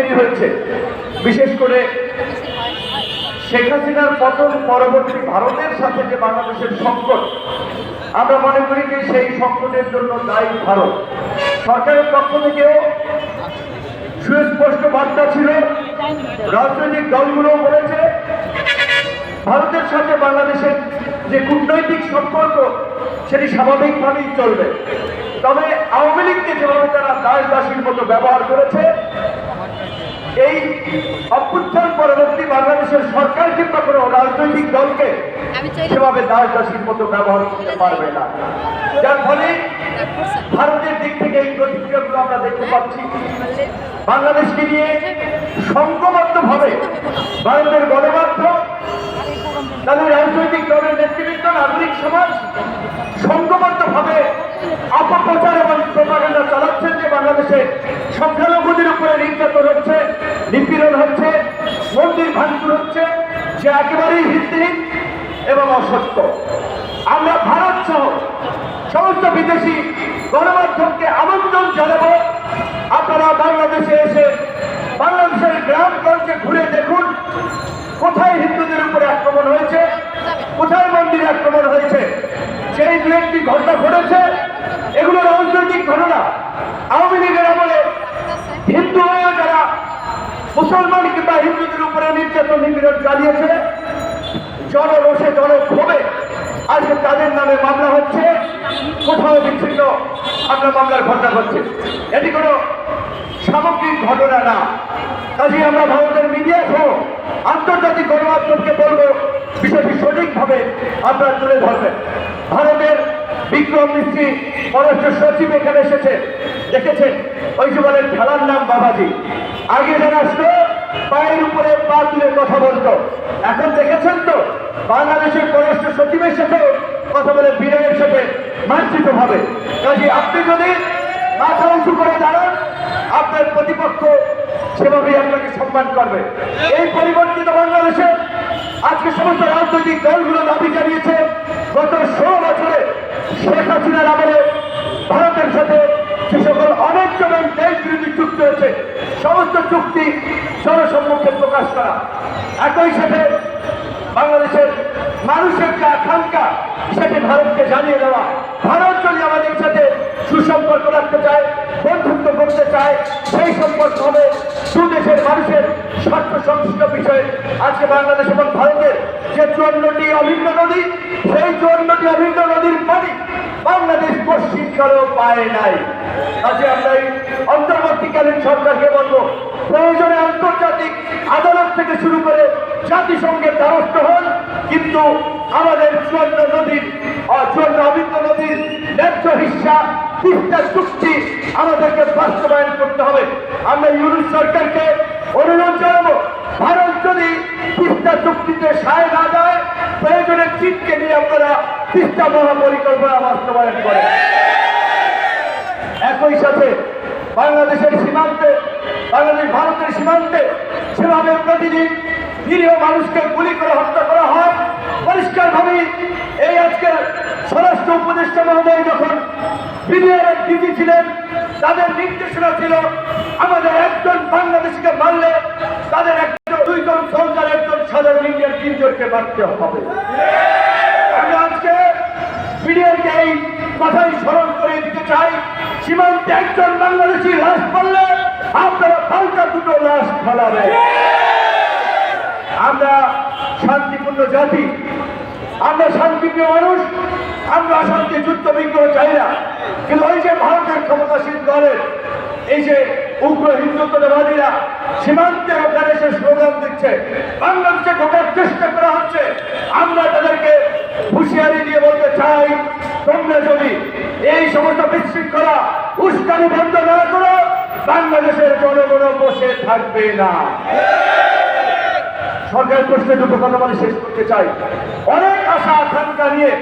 তৈরি হয়েছে। বিশেষ করে শেখ হাসিনার পতন পরবর্তী ভারতের সাথে যে বাংলাদেশের সংকট, আমরা মনে করি যে সেই সংকটের জন্য দায়ী ভারত। সরকারের পক্ষ থেকেও সুস্পষ্ট বার্তা ছিল, রাজনৈতিক দলগুলো বলেছে, ভারতের সাথে বাংলাদেশের যে কূটনৈতিক সম্পর্ক, সেটি স্বাভাবিকভাবেই চলবে। তবে আওয়ামী লীগকে যেভাবে তারা দাস দাসীর মতো ব্যবহার করেছে এই অভ্যুত্থান পরবর্তী বাংলাদেশের সরকার কিংবা কোনো রাজনৈতিক দলকে সেভাবে দাস দাসীর মতো ব্যবহার করতে পারবে না। যার ফলে ভারতের দিক থেকে এই প্রতিক্রিয়াগুলো আমরা দেখতে পাচ্ছি। বাংলাদেশকে নিয়ে সংঘবদ্ধভাবে ভারতের গণমাধ্যম তাদের রাজনৈতিক দলের নেতৃবৃন্দ নাগরিক সমাজ সংঘবদ্ধভাবে অপপ্রচার এবং প্রপাগান্ডা চালাচ্ছেন যে বাংলাদেশে সংখ্যালঘুদের উপরে নির্যাতন হচ্ছে, নিপীড়ন হচ্ছে, মন্দির ভাঙচুর হচ্ছে সে একেবারেই ভিত্তিহীন এবং অসত্য। আমরা ভারত সহ সমস্ত বিদেশি গণমাধ্যমকে আমন্ত্রণ জানাব। আপনারা বাংলাদেশে এসে বাংলাদেশের গ্রামগঞ্জে ঘুরে দেখুন, কোথায় হিন্দুদের উপরে আক্রমণ হয়েছে, কোথায় মন্দিরে আক্রমণ হয়েছে। সেই দু একটি ঘটনা ঘটেছে এগুলো রাজনৈতিক ঘটনা। আওয়ামী লীগের আমলে হিন্দু হয়েও যারা মুসলমান কিংবা হিন্দুদের উপরে নির্যাতন, নিপীড়ন চালিয়েছে, জনরোষে, জনক্ষোভে আজকে তাদের নামে মামলা হচ্ছে। কোথাও বিচ্ছিন্ন আমরা মামলার ঘটনা ঘটছে। এটি কোনো সামগ্রিক ঘটনা না। কাজে আমরা ভারতের মিডিয়া সহ আন্তর্জাতিক গণমাধ্যমকে বলব, বিষয়টি সঠিকভাবে আপনারা তুলে ধরবেন। ভারতের বিক্রম মিস্ত্রি পররাষ্ট্র সচিব এখানে এসেছে দেখেছেন ওই যে বলেন, খেলার নাম বাবাজি। আগে যারা আসতো, পায়ের উপরে পা তুলে কথা বলতো। এখন দেখেছেন তো, বাংলাদেশের পররাষ্ট্র সচিবের সাথে কথা বলে বিনয়ের সাথে মানচিত ভাবে কাজে আপনি যদি মাথা উঁচু করে দাঁড়ান, আপনার প্রতিপক্ষ সেভাবেই আপনাকে সম্মান করবে। এই পরিবর্তিত বাংলাদেশে আজকে সমস্ত রাজনৈতিক দলগুলো দাবি জানিয়েছে, গত ষোলো বছরে শেখ হাসিনার আমলে ভারতের সাথে যে সকল অনেক এবং দেশ বিরোধী চুক্তি হয়েছে, সমস্ত চুক্তি জনসম্মুখে প্রকাশ করা। একই সাথে বাংলাদেশের মানুষের যে আকাঙ্ক্ষা, সেটি ভারতকে জানিয়ে দেওয়া। ভারত যদি আমাদের সাথে সুসম্পর্ক রাখতে চায়, বন্ধুত্ব করতে চায়, সেই সম্পর্ক হবে দু দেশের মানুষের স্বার্থ সংশ্লিষ্ট বিষয়ে। আজকে বাংলাদেশ এবং ভারতের যে চুয়ান্নটি অভিন্ন নদী, সেই চুয়ান্নটি অভিন্ন নদীর পানি পশ্চিমকালেও পায় নাই। আজকে আমরা এই অন্তর্বর্তীকালীন সরকারকে বলব, প্রয়োজনে আন্তর্জাতিক আদালত থেকে শুরু করে জাতিসংঘের দ্বারস্থ হন, কিন্তু আমাদের চুয়ান্ন নদীর চুয়ান্ন অভিন্ন নদীর ন্যায্য হিসা, তিনটা চুক্তি আমাদেরকে বাস্তবায়ন করতে হবে। আমরা ইউনিট সরকারকে অনুরোধ জানাব, ভারত যদি তিস্তা চুক্তিতে সায় না দেয়, প্রয়োজনে চীনকে নিয়ে আপনারা তিস্তা মহাপরিকল্পনা বাস্তবায়ন করেন। একই সাথে বাংলাদেশের সীমান্তে, বাংলাদেশ ভারতের সীমান্তে সেভাবে প্রতিদিন নিরীহ মানুষকে গুলি করে হত্যা করা হয়। পরিষ্কারভাবে এই আজকের স্বরাষ্ট্র উপদেষ্টা মহোদয় যখন বিডিআর ডিজি ছিলেন, তাদের নির্দেশনা ছিল, আমাদের একজন বাংলাদেশিকে মারলে তাদের একজন, দুইজন সরকার একজন সাধারণ ইন্ডিয়ান তিনজনকে মারতে হবে। আমি আজকে বিডিআরকে এই কথাই স্মরণ করে দিতে চাই সীমান্তে একজন বাংলাদেশি লাশ পড়লে আপনারা পাল্টা দুটো লাশ ফেলাবে আমরা শান্তিপূর্ণ জাতি, আমরা শান্তিপ্রিয় মানুষ, আমরা অশান্তি, যুদ্ধ, বিগ্রহ চাই না। কিন্তু ওই যে ভারতের ক্ষমতাসীন দলের, এই যে উগ্র হিন্দুত্ববাদীরা সীমান্তে ওখানে এসে স্লোগান দিচ্ছে, বাংলাদেশে ঢোকার চেষ্টা করা হচ্ছে, আমরা তাদেরকে হুঁশিয়ারি দিয়ে বলতে চাই তোমরা যদি এই সমস্ত বিশৃঙ্খলা উস্কানি বন্ধ না করো, বাংলাদেশের জনগণ বসে থাকবে না। সরকারের প্রশ্নে দুটো কথা বলে শেষ করতে চাই। অনেক আশা, আকাঙ্ক্ষা নিয়ে